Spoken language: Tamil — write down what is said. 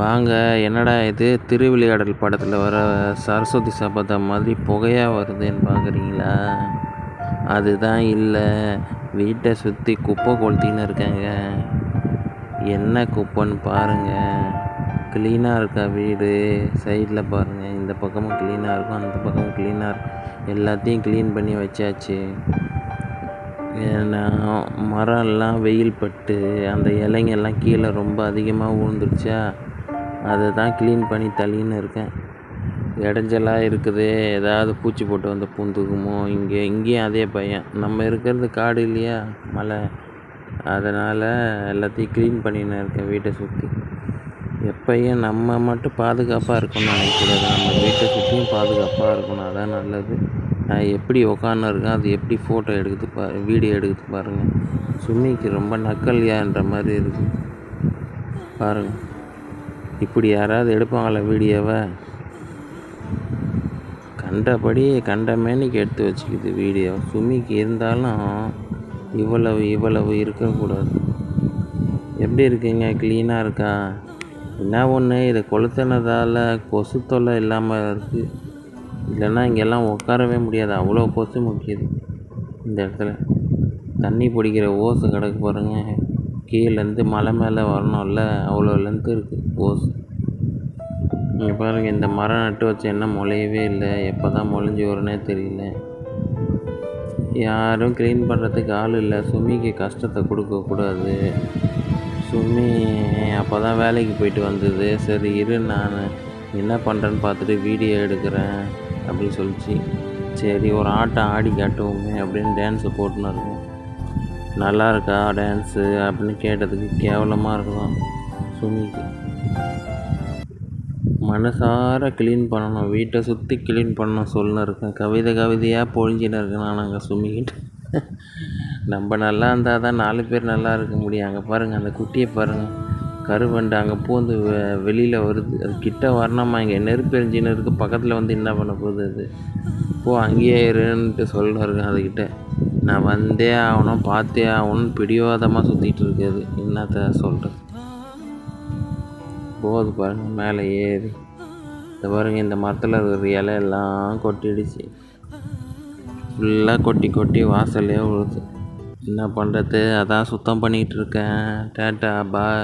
வாங்க என்னடா இது? திருவிளையாடல் படத்தில் வர சரஸ்வதி சபதம் மாதிரி புகையாக வருதுன்னு பார்க்குறீங்களா அதுதான் இல்லை. வீட்டை சுற்றி குப்பை கொளுத்தின்னு இருக்காங்க. என்ன குப்பைன்னு பாருங்கள் க்ளீனாக இருக்கா வீடு? சைடில் பாருங்கள் இந்த பக்கமும் க்ளீனாக இருக்கும் அந்த பக்கமும் க்ளீனாக இருக்கும். எல்லாத்தையும் க்ளீன் பண்ணி வச்சாச்சு. ஏன்னா மரம்லாம் வெயில் பட்டு அந்த இலைங்கெல்லாம் கீழே ரொம்ப அதிகமாக விழுந்துருச்சா? அதை தான் க்ளீன் பண்ணி தள்ளின்னு இருக்கேன். இடைஞ்சலாக இருக்குது. ஏதாவது பூச்சி போட்டு வந்து பூந்துக்குமோ இங்கே இங்கேயும் அதே பயம். நம்ம இருக்கிறது காடு இல்லையா? மலை. அதனால் எல்லாத்தையும் க்ளீன் பண்ணின்னு இருக்கேன் வீட்டை சுற்றி எப்பயும் நம்ம மட்டும் பாதுகாப்பாக இருக்கணும்னு நினைக்கக்கூடாது. நம்ம வீட்டை சுற்றியும் பாதுகாப்பாக இருக்கணும். அதான் நல்லது. நான் எப்படி உக்காந்துருக்கேன் அது எப்படி ஃபோட்டோ எடுக்குது பா வீடியோ எடுக்குது பாருங்கள் சுமிக்கு ரொம்ப நக்கல்யான்ற மாதிரி இருக்குது பாருங்கள் இப்படி யாராவது எடுப்பாங்களா வீடியோவை? கண்டபடி கண்ட மேனிக்கு எடுத்து வச்சுக்குது வீடியோ. சுமிக்கு இருந்தாலும் இவ்வளவு இவ்வளவு இருக்கக்கூடாது. எப்படி இருக்குங்க? க்ளீனாக இருக்கா? என்ன ஒன்று இதை கொளுத்துனதால் கொசு தொல்லை இல்லாமல் இருக்குது இல்லைன்னா இங்கெல்லாம் உட்காரவே முடியாது. அவ்வளோ கொசு முக்கியது இந்த இடத்துல. தண்ணி பிடிக்கிற ஓசு கிடக்கு பாருங்கள் கீழேருந்து மலை மேலே வரணும்ல அவ்வளோ லென்த்து இருக்குது ஓஸ் இங்கே பாருங்கள் இந்த மரம் நட்டு வச்ச என்ன முளையவே இல்லை. எப்போ தான் முளைஞ்சி வரும்னே தெரியல. யாரும் க்ளீன் பண்ணுறதுக்கு ஆள் இல்லை. சுமிக்கு கஷ்டத்தை கொடுக்கக்கூடாது சுமி அப்போ தான் வேலைக்கு போயிட்டு வந்தது. சரி இரு நான் என்ன பண்ணுறேன்னு பார்த்துட்டு வீடியோ எடுக்கிறேன் அப்படின்னு சொல்லிச்சு. சரி ஒரு ஆட்டம் ஆடி காட்டுவோமே அப்படின்னு டான்ஸை போட்டுன்னு இருக்கேன் நல்லா இருக்கா டான்ஸு அப்படின்னு கேட்டதுக்கு கேவலமாக இருக்கலாம் சுமிக்கு. மனசார க்ளீன் பண்ணணும் வீட்டை சுற்றி க்ளீன் பண்ணணும் சொல்லுன்னு இருக்கேன். கவிதை கவிதையாக பொழிஞ்சின்னு இருக்கேன் நான் அங்கே சுமிக்கிட்டு. நம்ம நல்லா இருந்தால் தான் நாலு பேர் நல்லா இருக்க முடியும். அங்கே பாருங்கள் அந்த குட்டியை பாருங்கள் கருவண்டு அங்கே பூந்து வெ வெளியில் வருது. அது கிட்ட வரணுமா இங்கே? நெருப்பு எரிஞ்சின்னு இருக்குது பக்கத்தில் வந்து என்ன பண்ண போகுது அது? போ அங்கேயே இருன்ட்டு சொல்கிறாரு அதுக்கிட்ட நான் வந்தே ஆகணும் பார்த்தே ஆகணும்னு பிடிவாதமாக சுற்றிட்டு இருக்குது என்னத்த சொல்கிறது போகுது பாருங்கள் மேலே ஏறி. இந்த பாருங்கள் இந்த மரத்தில் இருக்கிற இலை எல்லாம் கொட்டிடுச்சு. ஃபுல்லாக கொட்டி கொட்டி வாசல்லே விழுது என்ன பண்ணுறது அதான் சுத்தம் பண்ணிகிட்டு இருக்கேன். டேட்டா பாய்.